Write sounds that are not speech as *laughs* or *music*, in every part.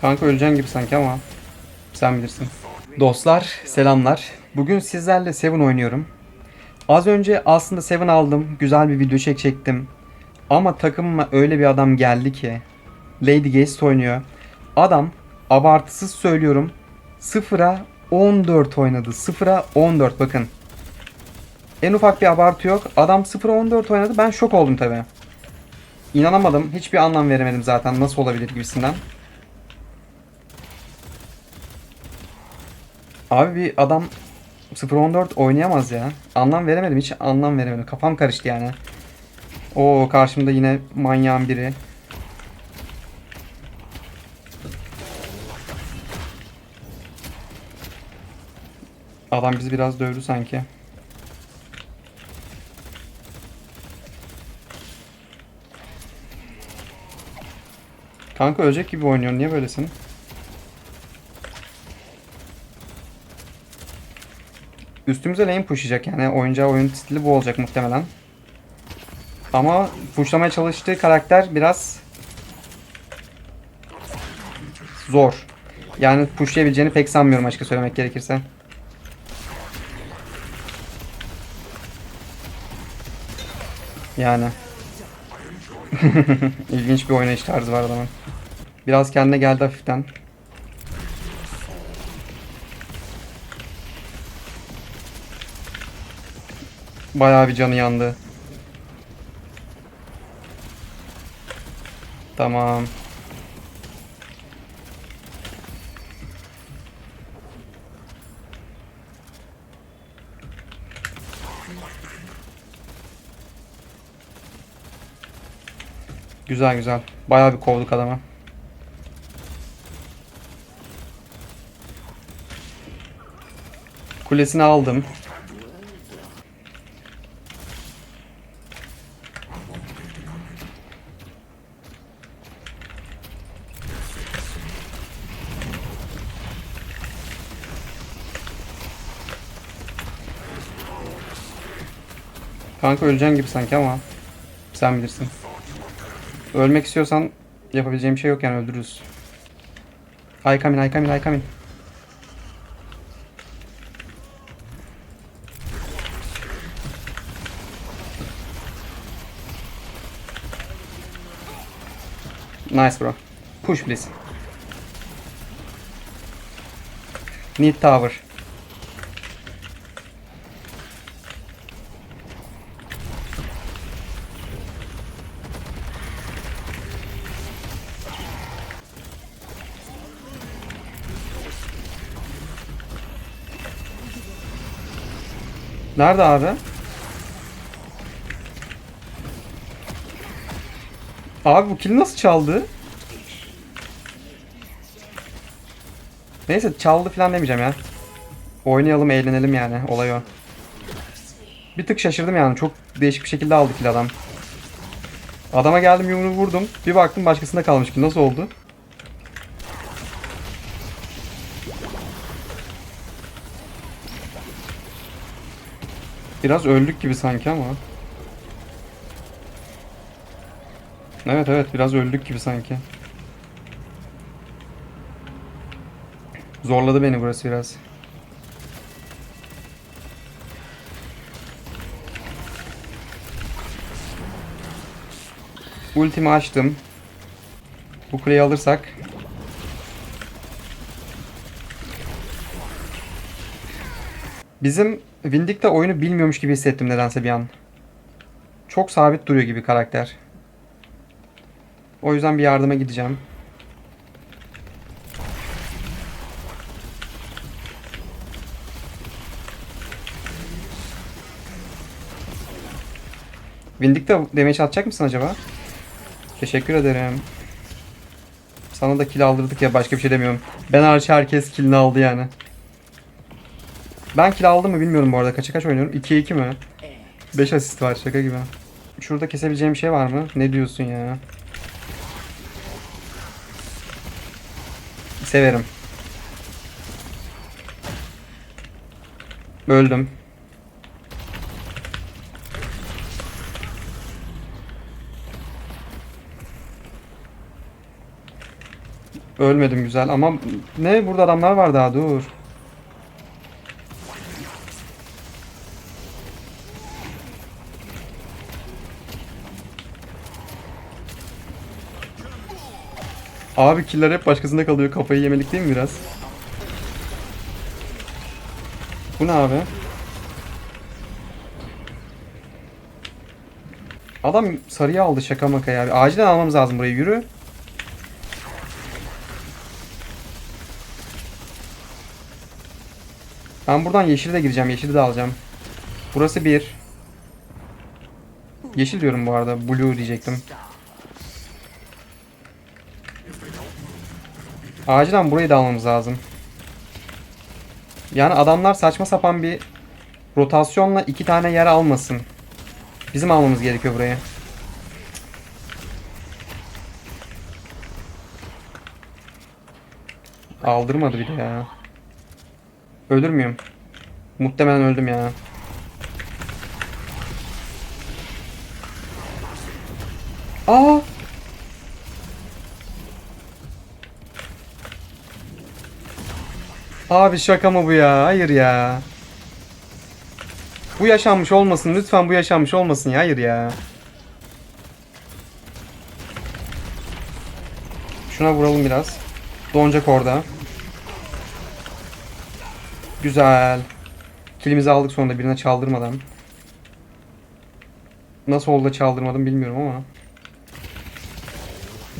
Kanka öleceksin gibi sanki ama sen bilirsin. Dostlar selamlar. Bugün sizlerle Seven oynuyorum. Az önce aslında Seven aldım. Güzel bir video çekecektim. Ama takımıma öyle bir adam geldi ki. Lady Geist oynuyor. Adam abartısız söylüyorum. 0'a 14 oynadı. 0'a 14 bakın. En ufak bir abartı yok. Adam 0'a 14 oynadı. Ben şok oldum tabi. İnanamadım. Hiçbir anlam veremedim zaten. Nasıl olabilir gibisinden. Abi bir adam 0-14 oynayamaz ya. Anlam veremedim. Hiç anlam veremedim. Kafam karıştı yani. O karşımda yine manyağın biri. Adam bizi biraz dövdü sanki. Kanka ölecek gibi oynuyorsun. Niye böylesin? Üstümüze lane pushlayacak yani. Oyuncağı oyun stili bu olacak muhtemelen. Ama pushlamaya çalıştığı karakter biraz zor. Yani pushlayabileceğini pek sanmıyorum açıkça söylemek gerekirse. Yani. *laughs* İlginç bir oynayış tarzı var adamın. Biraz kendine geldi hafiften. Bayağı bir canı yandı. Tamam. Güzel güzel. Bayağı bir kovduk adamı. Kulesini aldım. Kanka öleceksin gibi sanki ama sen bilirsin. Ölmek istiyorsan yapabileceğim şey yok yani öldürürüz. Aykamin, Aykamin, Aykamin. Nice bro. Push please. Need tower. Nerede abi? Abi bu kill nasıl çaldı? Neyse çaldı falan demeyeceğim ya. Oynayalım, eğlenelim yani. Olay o. Bir tık şaşırdım yani. Çok değişik bir şekilde aldı kill adam. Adama geldim yumruğu vurdum. Bir baktım başkasında kalmış ki. Nasıl oldu? Biraz öldük gibi sanki ama. Evet evet biraz öldük gibi sanki. Zorladı beni burası biraz. Ultimi açtım. Bu kuleyi alırsak Bizim Vindicta oyunu bilmiyormuş gibi hissettim nedense bir an. Çok sabit duruyor gibi karakter. O yüzden bir yardıma gideceğim. Vindicta damage atacak mısın acaba? Teşekkür ederim. Sana da kill aldırdık ya başka bir şey demiyorum. Ben hariç herkes killini aldı yani. Ben kill aldım mı bilmiyorum bu arada. Kaça kaç oynuyorum? 2'ye 2 mi? 5 asist var şaka gibi. Şurada kesebileceğim bir şey var mı? Ne diyorsun ya? Severim. Öldüm. Ölmedim güzel ama ne burada adamlar var daha dur. Abi killer hep başkasında kalıyor. Kafayı yemelik değil mi biraz? Bu ne abi? Adam sarıya aldı şaka maka ya. Acilen almamız lazım burayı. Yürü. Ben buradan yeşili de gireceğim. Yeşili de alacağım. Burası bir. Yeşil diyorum bu arada. Blue diyecektim. Acilen burayı da almamız lazım. Yani adamlar saçma sapan bir rotasyonla iki tane yer almasın. Bizim almamız gerekiyor burayı. Aldırmadı bir de ya. Ölür müyüm? Muhtemelen öldüm ya. Aa! Abi şaka mı bu ya? Hayır ya. Bu yaşanmış olmasın. Lütfen bu yaşanmış olmasın ya. Hayır ya. Şuna vuralım biraz. Donacak orada. Güzel. Kilimizi aldık sonunda birine çaldırmadan. Nasıl oldu da çaldırmadım bilmiyorum ama.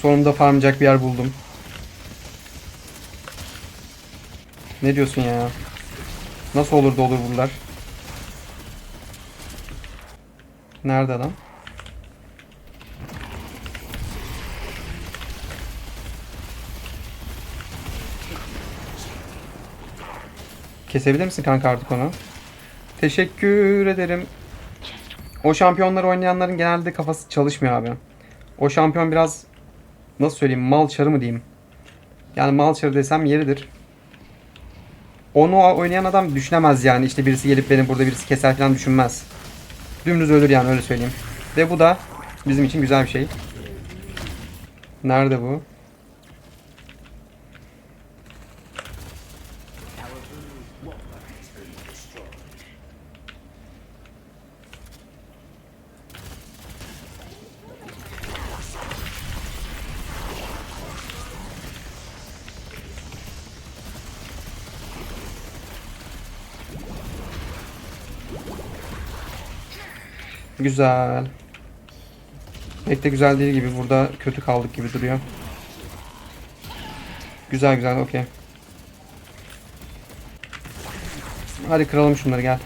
Sonunda farmlayacak bir yer buldum. Ne diyorsun ya? Nasıl olur da olur bunlar? Nerede adam? Kesebilir misin kanka artık onu? Teşekkür ederim. O şampiyonlar oynayanların genelde kafası çalışmıyor abi. O şampiyon biraz nasıl söyleyeyim mal çarı mı diyeyim? Yani mal çarı desem yeridir. Onu oynayan adam düşünemez yani işte birisi gelip beni burada birisi keser falan düşünmez. Dümdüz ölür yani öyle söyleyeyim. Ve bu da bizim için güzel bir şey. Nerede bu? Güzel. Pek de güzel değil gibi. Burada kötü kaldık gibi duruyor. Güzel güzel okey. Hadi kıralım şunları gel.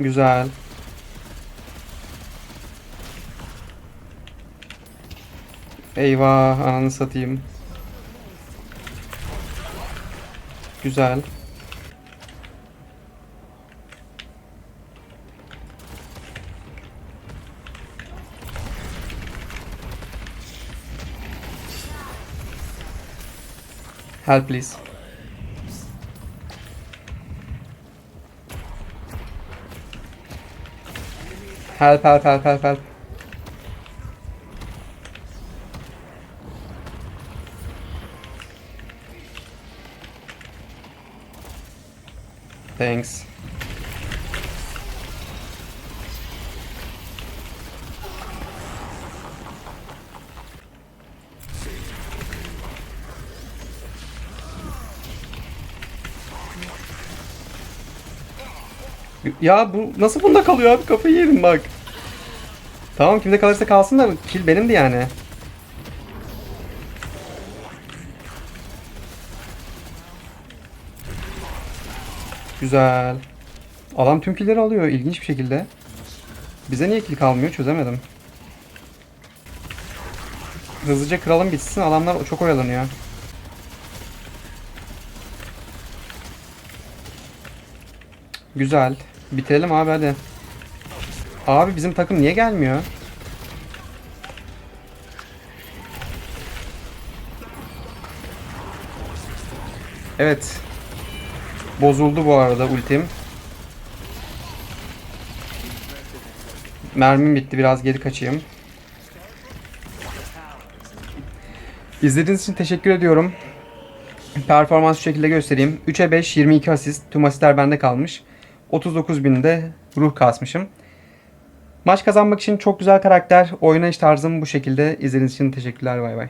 Güzel. Eyvah ananı satayım. Güzel. Help please. Help help help help help. Thanks. Ya bu nasıl bunda kalıyor abi kafayı yerim bak. Tamam kimde kalırsa kalsın da kill benimdi yani. Güzel. Adam tüm killleri alıyor ilginç bir şekilde. Bize niye kill kalmıyor çözemedim. Hızlıca kıralım bitsin adamlar çok oyalanıyor. Güzel. Bitirelim abi hadi. Abi bizim takım niye gelmiyor? Evet. Bozuldu bu arada ultim. Mermim bitti biraz geri kaçayım. İzlediğiniz için teşekkür ediyorum. Performans şu şekilde göstereyim. 3'e 5, 22 asist. Tüm asistler bende kalmış. 39 binde ruh kasmışım. Maç kazanmak için çok güzel karakter. Oynayış tarzım bu şekilde. İzlediğiniz için teşekkürler. Bay bay.